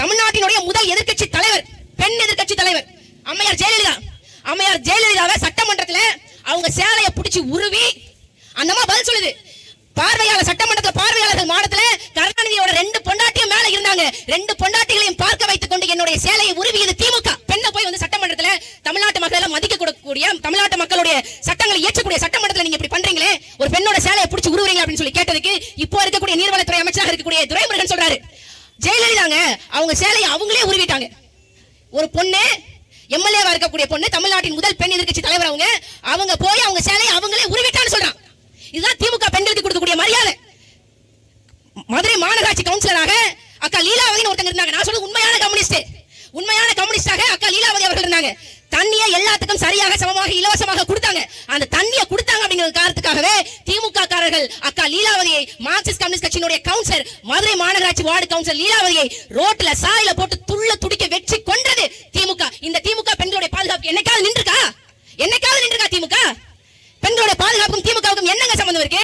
தமிழ்நாட்டினுடைய முதல் எதிர்க்கட்சி தலைவர் பெண் எதிர்கட்சி தலைவர் அம்மையார் ஜெயலலிதா. அம்மையார் ஜெயலலிதாவை சட்டமன்றத்துல அவங்க சேலையை புடிச்சு உருவி அந்தமா பதில் சொல்லுது. பார்வையாளர் சட்டமன்றத்துல பார்வையாளர்கள் மாடத்துல கருணாநிதியோட ரெண்டு பொண்டாட்டியும் மேல இருந்தாங்க. ரெண்டு பொண்டாட்டிகளையும் பார்க்க வைத்துக் கொண்டு என்னுடைய சேலையை உருவியது திமுக. பெண்ணை போய் வந்து சட்டமன்றத்துல தமிழ்நாட்டு மக்களை மதிக்க கொடுக்கக்கூடிய தமிழ்நாட்டு மக்களுடைய சட்டங்களை இயற்றக்கூடிய சட்டமன்றத்துல நீங்க இப்படி பண்றீங்களே ஒரு பெண்ணோட சேலையை பிடிச்சி உருவுறீங்க அப்படின்னு சொல்லி கேட்டதுக்கு இப்போ இருக்கக்கூடிய நீர்வளத்துறை அமைச்சராக இருக்கக்கூடிய துரைமுருகன் சொல்றாரு. ஜெயலலிதாங்க அவங்க சேலையை அவங்களே உருவிட்டாங்க. ஒரு பொண்ணு எம்எல்ஏவா இருக்கக்கூடிய பொண்ணு தமிழ்நாட்டின் முதல் பெண் எதிர்க்கட்சி தலைவர் அவங்க அவங்க போய் அவங்க சேலையை அவங்களே உருவிட்டான்னு சொல்றான். இதுதான் திமுக பெண்களுக்கு கொடுக்கக்கூடிய மரியாதை. மதுரை மாநகராட்சி கவுன்சிலராக அக்கா லீலாவதி ஒருத்தங்க இருந்தாங்க. நான் சொல்றது உண்மையான கம்யூனிஸ்ட் உண்மையான கம்யூனிஸ்டாக அக்கா லீலாவதி அவர்கள் இருந்தாங்க. தண்ணியை எல்லாத்துக்கும் சரியாக சமமாக இலவசமாக கொடுத்தாங்க. அந்த தண்ணியை கொடுத்தாங்க அப்படிங்கிற காரணத்துக்காகவே திமுக காரர்கள் அக்கா லீலாவதியை மார்க்சிஸ்ட் கம்யூனிஸ்ட் கட்சியினுடைய கவுன்சிலர் மதுரை மாநகராட்சி வார்டு கவுன்சிலர் லீலாவதியை ரோட்ல சாயில போட்டு துள்ள துடிக்க வெற்றி கொன்றது திமுக. இந்த திமுக பெண்களுடைய பாதுகாப்பு என்னைக்காவது நின்றுக்கா என்னைக்காவது நின்றுக்கா திமுக? பெண்களுடைய பாதுகாப்புக்கும் திமுகவுக்கும் என்னங்க சம்பந்தம் இருக்கு?